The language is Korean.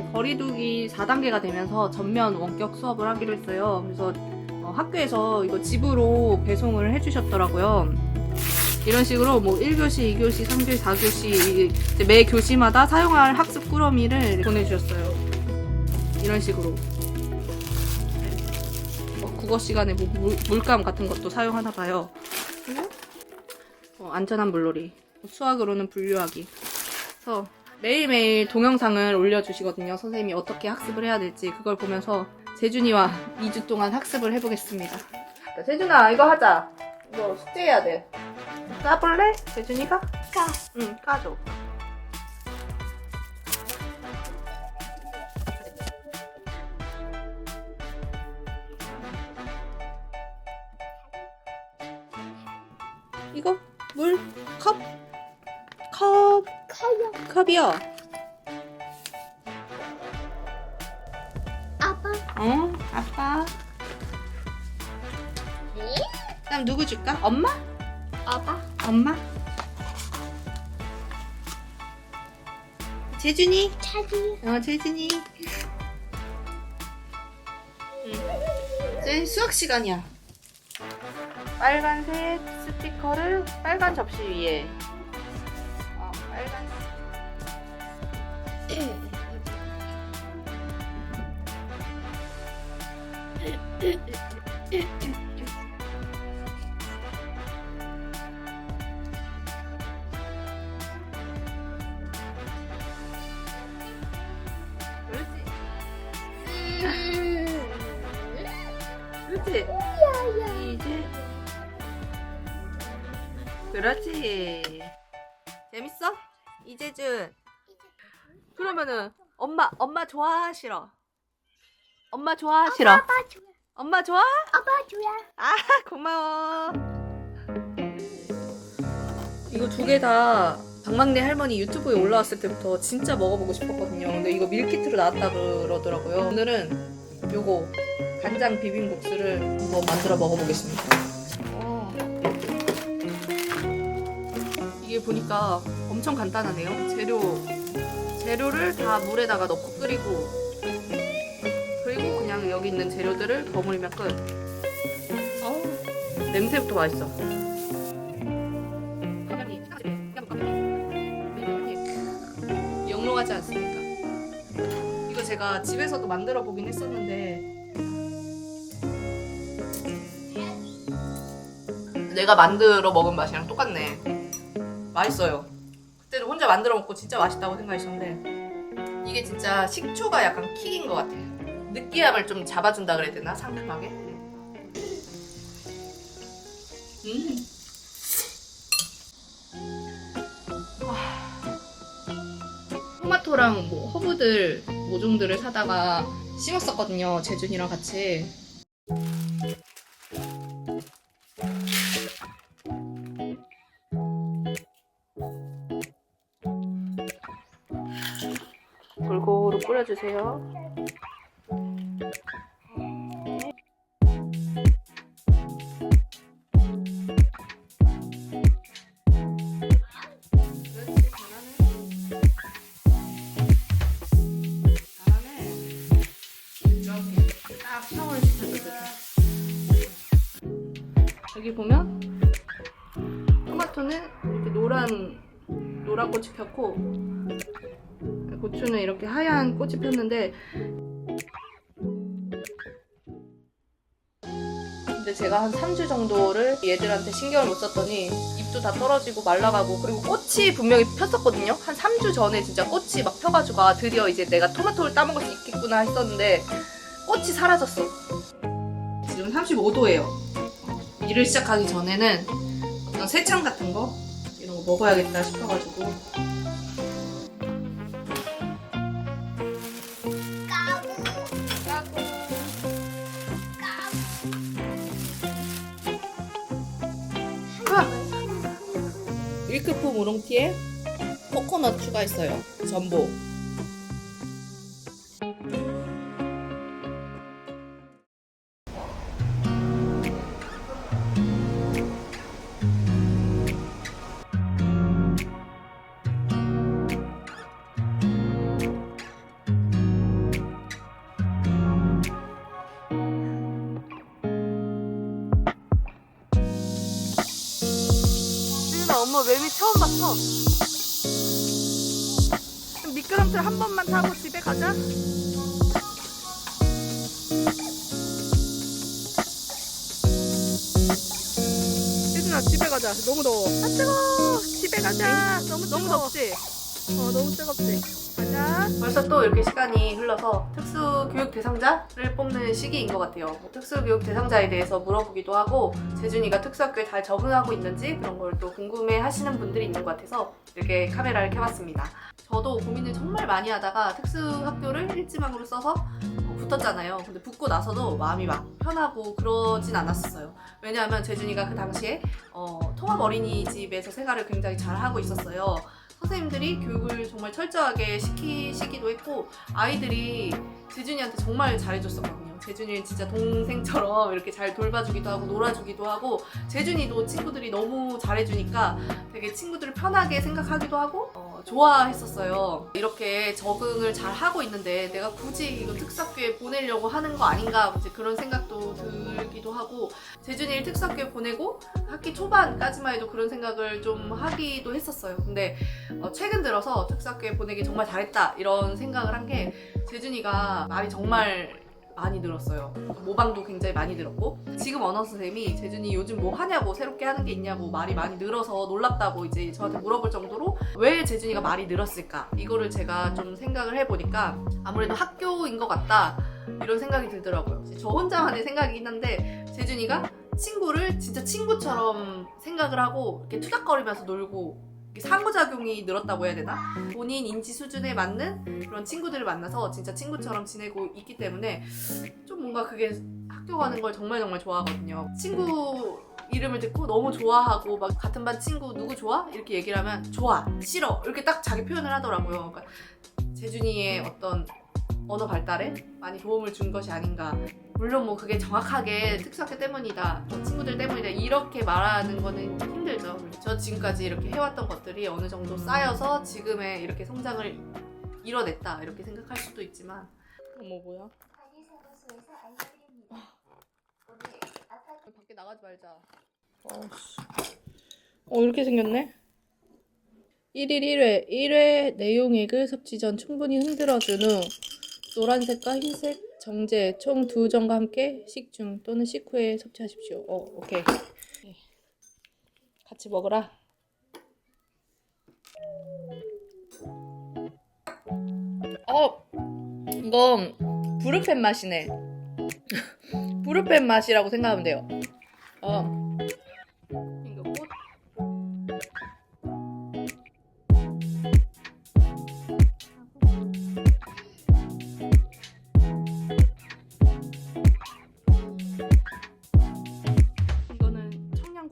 이제 거리두기 4단계가 되면서 전면 원격 수업을 하기로 했어요. 그래서 어, 학교에서 이거 집으로 배송을 해주셨더라고요. 이런 식으로 뭐 1교시, 2교시, 3교시, 4교시 이제 매 교시마다 사용할 학습 꾸러미를 보내주셨어요. 이런 식으로. 뭐 국어 시간에 뭐 물, 물감 같은 것도 사용하나 봐요. 그리고 어, 안전한 물놀이. 수학으로는 분류하기. 그래서 매일매일 동영상을 올려주시거든요. 선생님이 어떻게 학습을 해야 될지 그걸 보면서 재준이와 2주 동안 학습을 해보겠습니다. 자, 재준아 이거 하자. 이거 숙제해야 돼. 까볼래? 재준이가? 까. 응, 까줘. 이거 물 컵. 컵. 컵이요. 아빠. 어, 아빠. 네? 그다음 누구 줄까? 엄마? 아빠. 엄마? 재준이? 차지. 어, 재준이. 응. 이제 수학 시간이야. 빨간색 스티커를 빨간 접시 위에. 그렇지. 이제. 그렇지. 재밌어? 이재준. 그러면은 엄마 엄마 좋아 싫어? 엄마 좋아 싫어? 아빠 좋아. 엄마 좋아? 아빠 좋아. 아 고마워. 이거 두 개다 박막내 할머니 유튜브에 올라왔을 때부터 진짜 먹어보고 싶었거든요. 근데 이거 밀키트로 나왔다 그러더라고요. 오늘은 요거 간장 비빔국수를 한번 만들어 먹어보겠습니다. 어. 이게 보니까 엄청 간단하네요. 재료 재료를 다 물에다가 넣고 끓이고 여기 있는 재료들을 버무리면 끝. 어우, 냄새부터 맛있어. 영롱하지 않습니까? 이거 제가 집에서도 만들어 보긴 했었는데 내가 만들어 먹은 맛이랑 똑같네. 맛있어요. 그때도 혼자 만들어 먹고 진짜 맛있다고 생각했었는데 이게 진짜 식초가 약간 킥인 것 같아. 느끼함을 좀 잡아준다 그래야 되나 상큼하게. 음. 토마토랑 뭐 허브들 모종들을 사다가 심었었거든요. 재준이랑 같이. 골고루 뿌려주세요. 여기 보면 토마토는 이렇게 노란 노란 꽃이 폈고 고추는 이렇게 하얀 꽃이 폈는데 근데 제가 한 3주 정도를 얘들한테 신경을 못 썼더니 잎도 다 떨어지고 말라가고 그리고 꽃이 분명히 폈었거든요? 한 3주 전에 진짜 꽃이 막 펴가지고 아 드디어 이제 내가 토마토를 따먹을 수 있겠구나 했었는데 꽃이 사라졌어. 지금 35도예요 일을 시작하기 전에는 어떤 새참 같은 거 이런 거 먹어야겠다 싶어가지고. 아! 밀크폼 우롱티에 코코넛 추가했어요. 전복. 왔어. 그럼 미끄럼틀 한 번만 타고 집에 가자. 혜준아 집에 가자. 너무 더워. 아 뜨거. 집에 가자. 너무 너무 덥지. 어 너무 뜨겁지. 가자. 벌써 또 이렇게 시간이 흘러서 특수 교육 대상자를 뽑는 시기인 것 같아요. 뭐 특수 교육 대상자에 대해서 물어보기도 하고 재준이가 특수학교에 잘 적응하고 있는지 그런 걸 또 궁금해 하시는 분들이 있는 것 같아서 이렇게 카메라를 켜봤습니다. 저도 고민을 정말 많이 하다가 특수학교를 일지망으로 써서 어, 붙었잖아요. 근데 붙고 나서도 마음이 막 편하고 그러진 않았어요. 왜냐하면 재준이가 그 당시에 어, 통합 어린이집에서 생활을 굉장히 잘 하고 있었어요. 선생님들이 교육을 정말 철저하게 시키시기도 했고 아이들이 재준이한테 정말 잘해줬었거든요. 재준이를 진짜 동생처럼 이렇게 잘 돌봐주기도 하고 놀아주기도 하고 재준이도 친구들이 너무 잘해주니까 되게 친구들을 편하게 생각하기도 하고 어, 좋아했었어요. 이렇게 적응을 잘 하고 있는데 내가 굳이 이거 특수학교에 보내려고 하는 거 아닌가 이제 그런 생각도 들기도 하고 재준이를 특수학교에 보내고 학기 초반까지만 해도 그런 생각을 좀 하기도 했었어요. 근데 어, 최근 들어서 특수학교에 보내기 정말 잘했다 이런 생각을 한 게 재준이가 말이 정말 많이 늘었어요. 모방도 굉장히 많이 늘었고 지금 언어 선생님이 재준이 요즘 뭐 하냐고 새롭게 하는 게 있냐고 말이 많이 늘어서 놀랍다고 이제 저한테 물어볼 정도로 왜 재준이가 말이 늘었을까 이거를 제가 좀 생각을 해보니까 아무래도 학교인 것 같다 이런 생각이 들더라고요. 저 혼자만의 생각이긴 한데 재준이가 친구를 진짜 친구처럼 생각을 하고 이렇게 투닥거리면서 놀고 상호작용이 늘었다고 해야 되나? 본인 인지 수준에 맞는 그런 친구들을 만나서 진짜 친구처럼 지내고 있기 때문에 좀 뭔가 그게 학교 가는 걸 정말 정말 좋아하거든요. 친구 이름을 듣고 너무 좋아하고 막 같은 반 친구 누구 좋아? 이렇게 얘기를 하면 좋아, 싫어 이렇게 딱 자기 표현을 하더라고요. 그러니까 재준이의 어떤 언어 발달에 많이 도움을 준 것이 아닌가. 물론 뭐 그게 정확하게 특수학교 때문이다, 뭐 친구들 때문이다 이렇게 말하는 거는 힘들죠. 저 지금까지 이렇게 해왔던 것들이 어느 정도 쌓여서 지금의 이렇게 성장을 이뤄냈다 이렇게 생각할 수도 있지만 어머 뭐야? 오늘 아파트 밖에 나가지 말자. 어 이렇게 생겼네. 1일 1회 1회 내용액을 섭취 전 충분히 흔들어준 후 노란색과 흰색 정제 총두 정과 함께 식중 또는 식 후에 섭취하십시오. 어 오케이. 네. 같이 먹어라. 어 이건 부르펜 맛이네. 부르펜 맛이라고 생각하면 돼요. 어